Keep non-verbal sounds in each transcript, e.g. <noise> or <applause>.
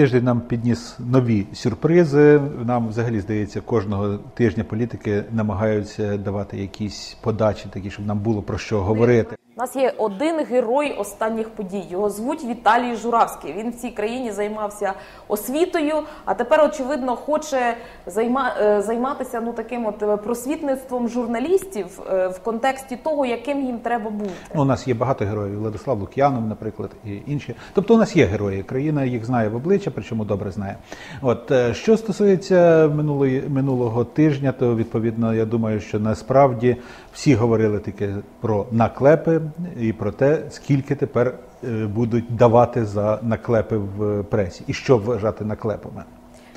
Тиждень нам підніс нові сюрпризи. Нам взагалі здається, кожного тижня політики намагаються давати якісь подачі, такі щоб нам було про що говорити. У нас є один герой останніх подій. Його звуть Віталій Журавський. Він в цій країні займався освітою, а тепер, очевидно, хоче займа, е, займатися ну таким от е, просвітництвом журналістів е, в контексті того, яким їм треба бути. Ну, у нас є багато героїв. Владислав Лук'янов, наприклад, і інші. Тобто, у нас є герої. Країна їх знає в обличчя, причому добре знає. От що стосується минулої минулого тижня, то відповідно я думаю, що насправді всі говорили тільки про наклепи і про те, скільки тепер е, будуть давати за наклепи в пресі, і що вважати наклепами.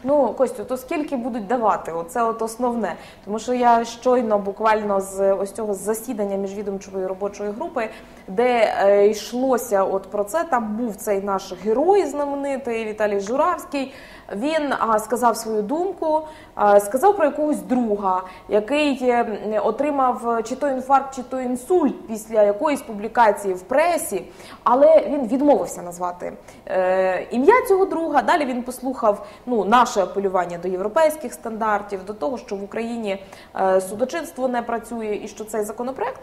Ну, Костю, то скільки будуть давати? Оце от основне. Тому що я щойно буквально з ось цього засідання міжвідомчої робочої групи, де е, йшлося от про це, там був цей наш герой знаменитий Віталій Журавський. Він а, сказав свою думку, а, сказав про якогось друга, який е, отримав чи то інфаркт, чи то інсульт після якоїсь публікації в пресі, але він відмовився назвати е, ім'я цього друга. Далі він послухав ну, наше апелювання до європейських стандартів, до того, що в Україні е, судочинство не працює, і що цей законопроект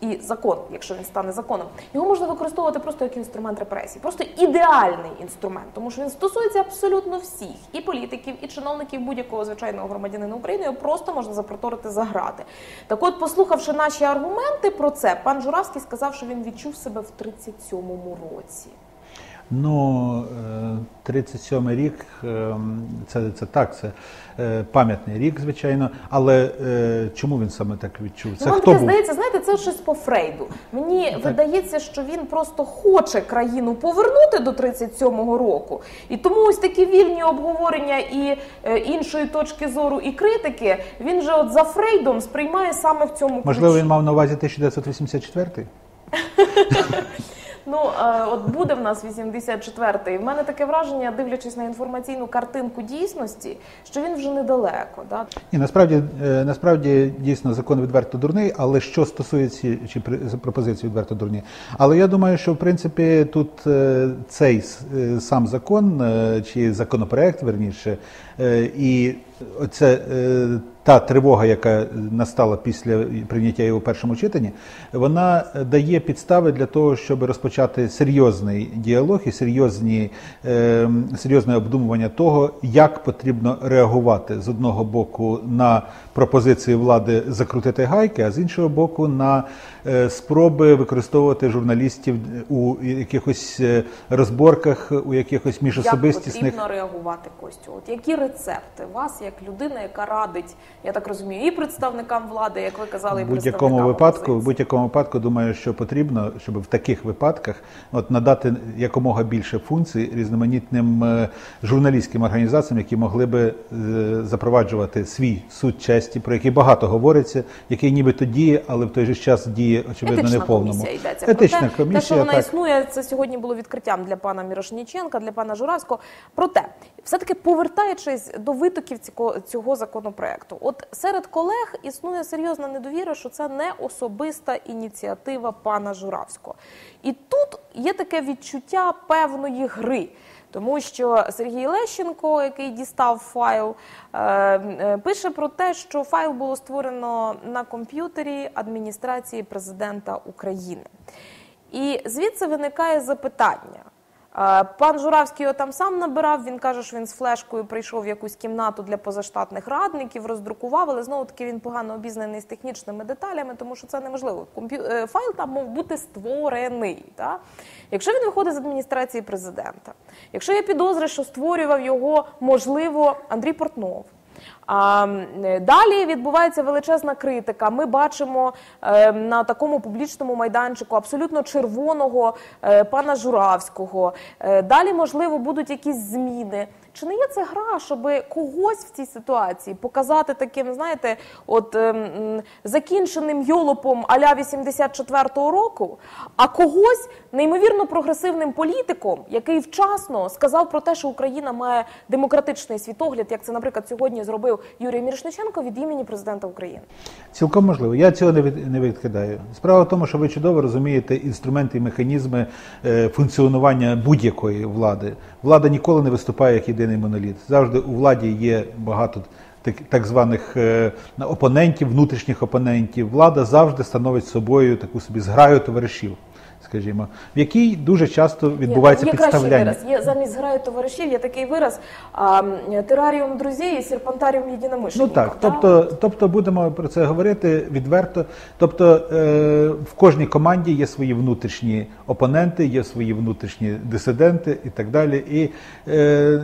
і закон, якщо він стане законом, його можна використовувати просто як інструмент репресії, просто ідеальний інструмент, тому що він стосується абсолютно всіх і політиків, і чиновників будь-якого звичайного громадянина України. Його просто можна запроторити за грати. Так, от, послухавши наші аргументи про це, пан Журавський сказав, що він відчув себе в 37-му році. Ну, 37 й рік ем, це це так, це е, пам'ятний рік, звичайно. Але е, чому він саме так відчув? Це ну, хто був? здається, знаєте, це щось по Фрейду. Мені так. видається, що він просто хоче країну повернути до 37-го року, і тому ось такі вільні обговорення і е, іншої точки зору і критики він же от за Фрейдом сприймає саме в цьому ключі. Можливо, він мав на увазі 1984 <laughs> Ну е, от буде в нас 84-й. В мене таке враження, дивлячись на інформаційну картинку дійсності, що він вже недалеко. Да? Ні, насправді е, насправді дійсно закон відверто дурний, але що стосується чи пропозиції відверто дурні. Але я думаю, що в принципі тут е, цей сам закон чи законопроект верніше і оце та тривога, яка настала після прийняття його в першому читанні, вона дає підстави для того, щоб розпочати серйозний діалог і серйозні, е, серйозне обдумування того, як потрібно реагувати з одного боку на пропозиції влади закрутити гайки, а з іншого боку, на спроби використовувати журналістів у якихось е, розборках, у якихось міжособистісних... Як потрібно реагувати Костю? От які рецепти вас, як людина, яка радить? я так розумію, і представникам влади, як ви казали, і будь-якому випадку. В будь-якому випадку думаю, що потрібно, щоб в таких випадках от надати якомога більше функцій різноманітним е, журналістським організаціям, які могли би е, запроваджувати свій суд честі, про який багато говориться, який нібито діє, але в той же час діє очевидно Етична не повному. Комісія йдеться. Етична Проте, комісія, те, що вона так. існує, це сьогодні було відкриттям для пана Мірошніченка, для пана Журавського. Проте, все таки повертаючись до витоків цього, цього законопроекту, От серед колег існує серйозна недовіра, що це не особиста ініціатива пана Журавського. І тут є таке відчуття певної гри. Тому що Сергій Лещенко, який дістав файл, е, е, пише про те, що файл було створено на комп'ютері адміністрації президента України. І звідси виникає запитання. Пан Журавський його там сам набирав. Він каже, що він з флешкою прийшов в якусь кімнату для позаштатних радників, роздрукував, але знову таки він погано обізнаний з технічними деталями, тому що це неможливо. Е, файл там мав бути створений. Так? Якщо він виходить з адміністрації президента, якщо є підозри, що створював його, можливо, Андрій Портнов. А далі відбувається величезна критика. Ми бачимо е, на такому публічному майданчику абсолютно червоного е, пана Журавського. Е, далі, можливо, будуть якісь зміни. Чи не є це гра, щоб когось в цій ситуації показати таким, знаєте, от ем, закінченим йолопом аля 84-го року, а когось неймовірно прогресивним політиком, який вчасно сказав про те, що Україна має демократичний світогляд, як це, наприклад, сьогодні зробив Юрій Мірошниченко від імені президента України? Цілком можливо. Я цього не від не відкидаю. Справа в тому, що ви чудово розумієте інструменти і механізми е, функціонування будь-якої влади. Влада ніколи не виступає як єдиний моноліт. Завжди у владі є багато так, званих е, опонентів, внутрішніх опонентів. Влада завжди становить собою таку собі зграю товаришів скажімо, в якій дуже часто відбувається є, є підставляння. вираз. Є замість зграю товаришів, є такий вираз а, тераріум друзів і серпантаріум єдиномишленників. Ну так, тобто, тобто будемо про це говорити відверто. Тобто е, в кожній команді є свої внутрішні опоненти, є свої внутрішні дисиденти і так далі. І е,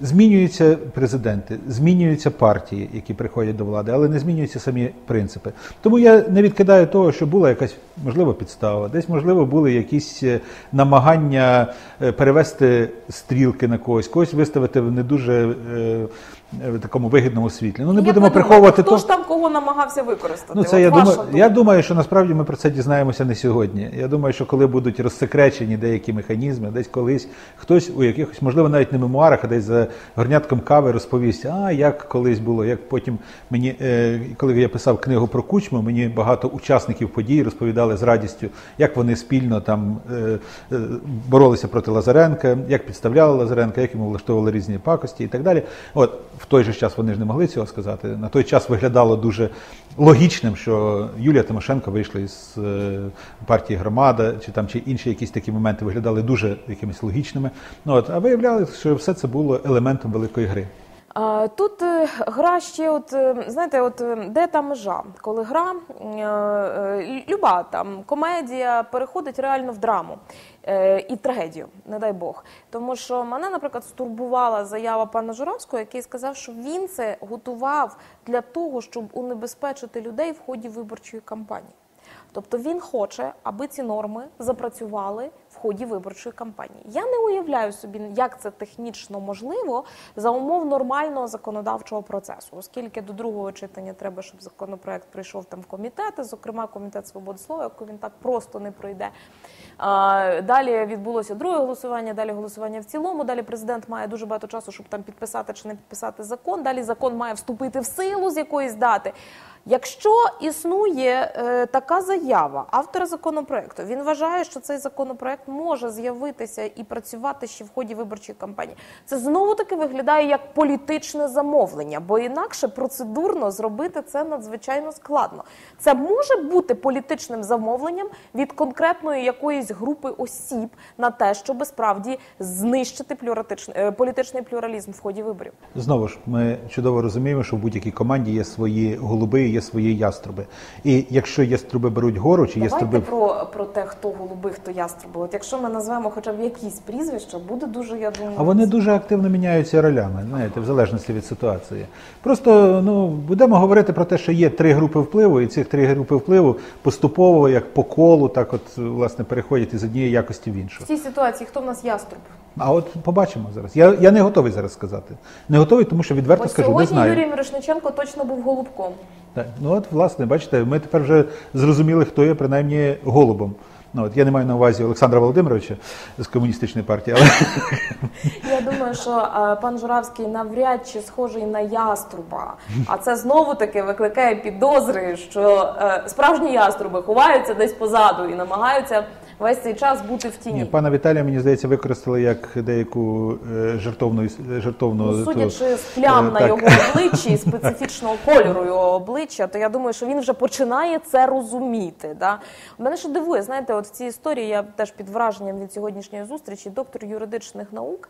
Змінюються президенти, змінюються партії, які приходять до влади, але не змінюються самі принципи. Тому я не відкидаю того, що була якась можливо підстава, десь можливо були якісь е, намагання е, перевести стрілки на когось, когось виставити в не дуже е, в такому вигідному світлі. Ну не Як будемо приховувати. Хто то... ж там кого намагався використати? Ну це От я думаю. Я думаю, що насправді ми про це дізнаємося не сьогодні. Я думаю, що коли будуть розсекречені деякі механізми, десь колись хтось у якихось, можливо, навіть не мемуарах, а десь за горнятком кави розповість, а як колись було, як потім мені, е, коли я писав книгу про кучму, мені багато учасників подій розповідали з радістю, як вони спільно там е, е, боролися проти Лазаренка, як підставляли Лазаренка, як йому влаштовували різні пакості і так далі. От в той же час вони ж не могли цього сказати. На той час виглядало дуже логічним, що Юлія Тимошенко вийшла із е, партії Громада, чи там чи інші якісь такі моменти виглядали дуже якимись логічними. Ну от а виявляли, що все це було елементом великої гри. Тут е, гра ще, от е, знаєте, от де та межа, коли гра люба там комедія переходить реально в драму. Е, і трагедію, не дай Бог. Тому що мене, наприклад, стурбувала заява пана Журавського, який сказав, що він це готував для того, щоб унебезпечити людей в ході виборчої кампанії. Тобто він хоче, аби ці норми запрацювали в ході виборчої кампанії. Я не уявляю собі, як це технічно можливо за умов нормального законодавчого процесу, оскільки до другого читання треба, щоб законопроект прийшов там в комітети, зокрема комітет свободи слова, який він так просто не пройде. Далі відбулося друге голосування, далі голосування в цілому. Далі президент має дуже багато часу, щоб там підписати чи не підписати закон. Далі закон має вступити в силу з якоїсь дати. Якщо існує е, така заява автора законопроекту, він вважає, що цей законопроект може з'явитися і працювати ще в ході виборчої кампанії. Це знову таки виглядає як політичне замовлення, бо інакше процедурно зробити це надзвичайно складно. Це може бути політичним замовленням від конкретної якоїсь групи осіб на те, щоб справді знищити е, політичний плюралізм в ході виборів. Знову ж ми чудово розуміємо, що в будь-якій команді є свої голуби є свої яструби. І якщо яструби беруть гору, чи Давайте яструби про про те, хто голуби, хто яструби. От якщо ми назвемо хоча б якісь прізвища, буде дуже я думаю. А вони дуже активно міняються ролями, знаєте, в залежності від ситуації. Просто ну будемо говорити про те, що є три групи впливу, і ці три групи впливу поступово, як по колу, так от власне переходять із однієї якості в іншу. В цій ситуації хто в нас яструб? А от побачимо зараз. Я я не готовий зараз сказати. Не готовий, тому що відверто Ось скажу, сьогодні не знаю. Юрій Мирошниченко точно був голубком. Так. Ну от, власне, бачите, ми тепер вже зрозуміли, хто є принаймні голубом. Ну, от Я не маю на увазі Олександра Володимировича з комуністичної партії, але <laughs> я думаю, що а, пан Журавський навряд чи схожий на яструба. А це знову таки викликає підозри, що е, справжні яструби ховаються десь позаду і намагаються весь цей час бути в тіні. Ні, Пана Віталія, мені здається, використали як деяку жартовну жартовну жертовну ну, судячи з плям е, на його обличчі, специфічного кольору його обличчя, то я думаю, що він вже починає це розуміти. Да? Мене ще дивує, знаєте, от в цій історії я теж під враженням від сьогоднішньої зустрічі, доктор юридичних наук.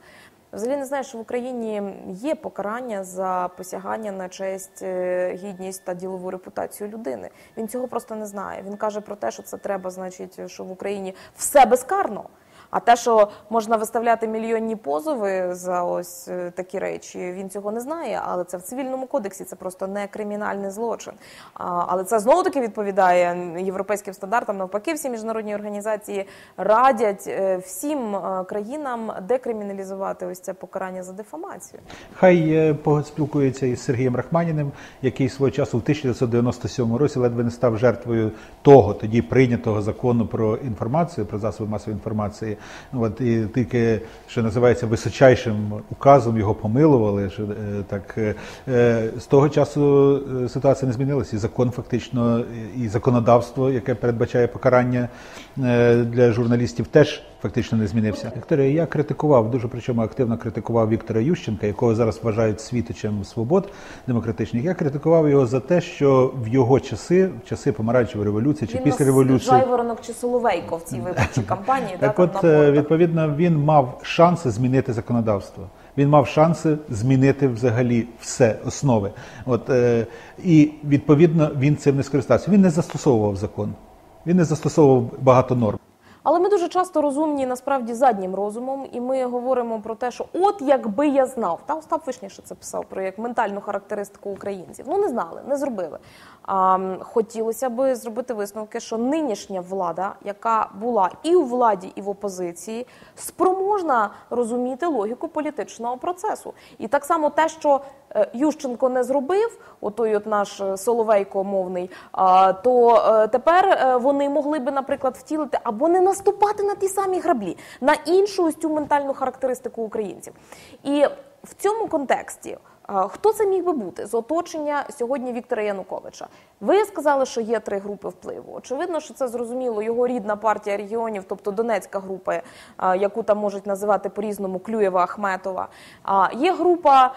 Взагалі не знаю, що в Україні є покарання за посягання на честь, е, гідність та ділову репутацію людини. Він цього просто не знає. Він каже про те, що це треба, значить, що в Україні все безкарно. А те, що можна виставляти мільйонні позови за ось е, такі речі, він цього не знає. Але це в цивільному кодексі, це просто не кримінальний злочин. Але це знову таки відповідає європейським стандартам. Навпаки, всі міжнародні організації радять е, всім е, країнам декриміналізувати ось це покарання за дефамацію. Хай поспілкується із Сергієм Рахманіним, який свого часу в 1997 році ледве не став жертвою того тоді прийнятого закону про інформацію, про засоби масової інформації. От і тільки що називається височайшим указом його помилували. Що е, так е, з того часу е, ситуація не змінилася. І закон фактично, і законодавство, яке передбачає покарання для журналістів, теж фактично не змінився. Вікторія, я критикував дуже причому активно критикував Віктора Ющенка, якого зараз вважають світочем свобод демократичних. Я критикував його за те, що в його часи, в часи помаранчевої революції чи він після революції Жайворонок чи Соловейко в цій виборчій кампанії. Так, от відповідно він мав шанси змінити законодавство. Він мав шанси змінити взагалі все основи. От е, і відповідно він цим не скористався. Він не застосовував закон. Він не застосовував багато норм. Але ми дуже часто розумні насправді заднім розумом, і ми говоримо про те, що от якби я знав, та Остап Вишніше це писав про як ментальну характеристику українців. Ну не знали, не зробили. Хотілося би зробити висновки, що нинішня влада, яка була і у владі, і в опозиції, спроможна розуміти логіку політичного процесу. І так само те, що е, Ющенко не зробив, отой от наш е, Соловейко мовний, то е, тепер вони могли би, наприклад, втілити або не наступати на ті самі граблі, на іншу ось цю ментальну характеристику українців. І в цьому контексті. Хто це міг би бути з оточення сьогодні Віктора Януковича? Ви сказали, що є три групи впливу. Очевидно, що це зрозуміло його рідна партія регіонів, тобто Донецька група, яку там можуть називати по-різному Клюєва Ахметова. Є група,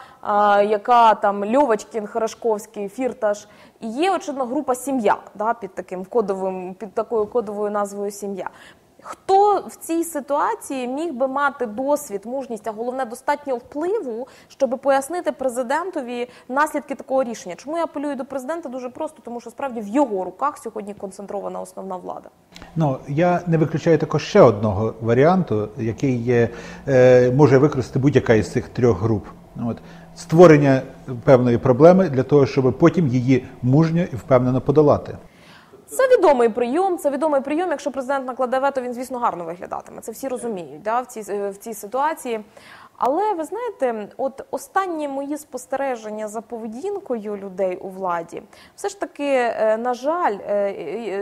яка там Льовочкін, Харашковський, Фірташ. І є очевидно група сім'я да, під таким кодовим, під такою кодовою назвою сім'я. Хто в цій ситуації міг би мати досвід, мужність, а головне достатньо впливу, щоб пояснити президентові наслідки такого рішення? Чому я апелюю до президента дуже просто, тому що справді в його руках сьогодні концентрована основна влада? Ну я не виключаю також ще одного варіанту, який є, е, може використати будь-яка із цих трьох груп. От створення певної проблеми для того, щоб потім її мужньо і впевнено подолати. Це відомий прийом. Це відомий прийом. Якщо президент накладе вето, він звісно гарно виглядатиме. Це всі розуміють да, в цій в цій ситуації. Але ви знаєте, от останні мої спостереження за поведінкою людей у владі, все ж таки, е, на жаль, е,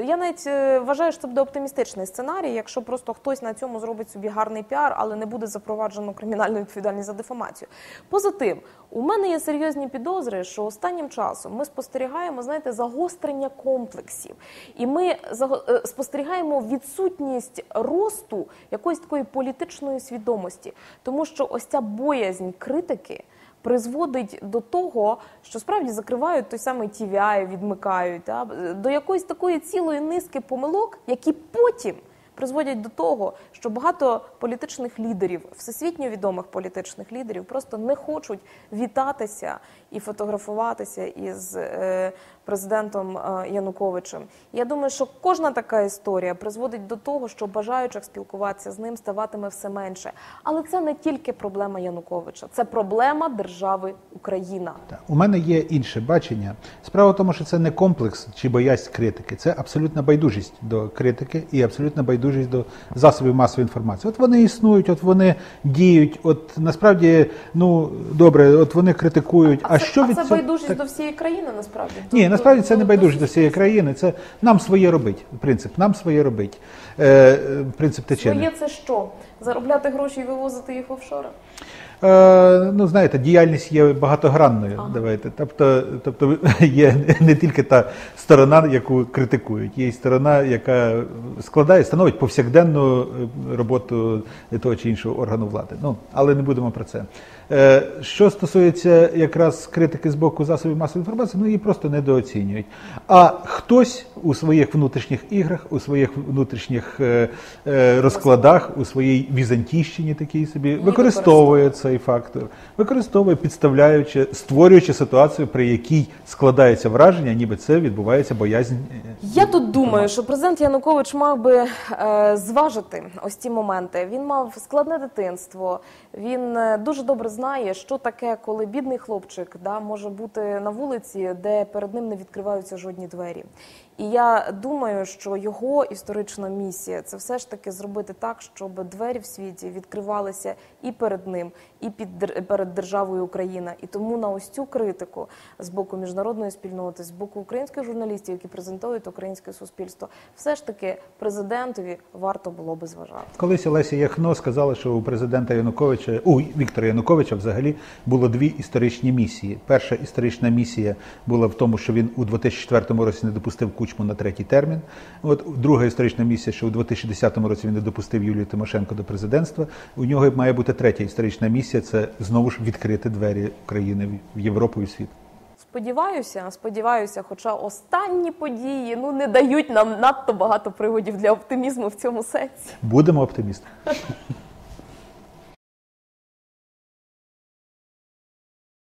я навіть е, вважаю, що це буде оптимістичний сценарій, якщо просто хтось на цьому зробить собі гарний піар, але не буде запроваджено кримінальну відповідальність за дефамацію. Поза тим, у мене є серйозні підозри, що останнім часом ми спостерігаємо, знаєте, загострення комплексів, і ми спостерігаємо відсутність росту якоїсь такої політичної свідомості, тому що ось ось ця боязнь критики призводить до того, що справді закривають той самий TVI, відмикають да, до якоїсь такої цілої низки помилок, які потім призводять до того, що багато політичних лідерів, всесвітньо відомих політичних лідерів, просто не хочуть вітатися і фотографуватися із е, президентом е, Януковичем. Я думаю, що кожна така історія призводить до того, що бажаючих спілкуватися з ним ставатиме все менше. Але це не тільки проблема Януковича, це проблема держави Україна. У мене є інше бачення. Справа в тому, що це не комплекс чи боязнь критики, це абсолютна байдужість до критики і абсолютна байдужість до засобів масової інформації. От вони існують, от вони діють. От насправді, ну добре, от вони критикують. А, а що а від це байдужість так... до всієї країни? Насправді ні, насправді це не байдужість до всієї країни. Це нам своє робить. Принцип нам своє робить. Е, Принцип течени. Своє це що? Заробляти гроші і вивозити їх в офшори? Е, ну, знаєте, діяльність є багатогранною. Ага. Давайте. Тобто, тобто <laughs> є не тільки та сторона, яку критикують, є й сторона, яка складає, становить повсякденну е, роботу того чи іншого органу влади. Ну, але не будемо про це. Е, що стосується якраз критики з боку засобів масової інформації, ну її просто недооцінюють. А хтось у своїх внутрішніх іграх, у своїх внутрішніх розкладах, у своїй візантійщині такій собі використовує цей фактор, використовує, підставляючи, створюючи ситуацію, при якій складається враження, ніби це відбувається боязнь. Е, Я тут думаю, що президент Янукович мав би е, зважити ось ці моменти. Він мав складне дитинство. Він е, дуже добре знає, що таке, коли бідний хлопчик да може бути на вулиці, де перед ним не відкриваються жодні двері. І я думаю, що його історична місія це все ж таки зробити так, щоб двері в світі відкривалися і перед ним, і під перед державою Україна. І тому на ось цю критику з боку міжнародної спільноти, з боку українських журналістів, які презентують українське суспільство, все ж таки президентові варто було би зважати. Колись Олеся Яхно сказала, що у президента Януковича у Віктора Януковича взагалі було дві історичні місії. Перша історична місія була в тому, що він у 2004 році не допустив Кучму на третій термін. От друга історична місія, що у 2010 році він не допустив Юлію Тимошенко до президентства. У нього має бути третя історична місія це знову ж відкрити двері України в Європу і світ. Сподіваюся, сподіваюся, хоча останні події ну не дають нам надто багато приводів для оптимізму в цьому сенсі. Будемо оптимістами. <laughs>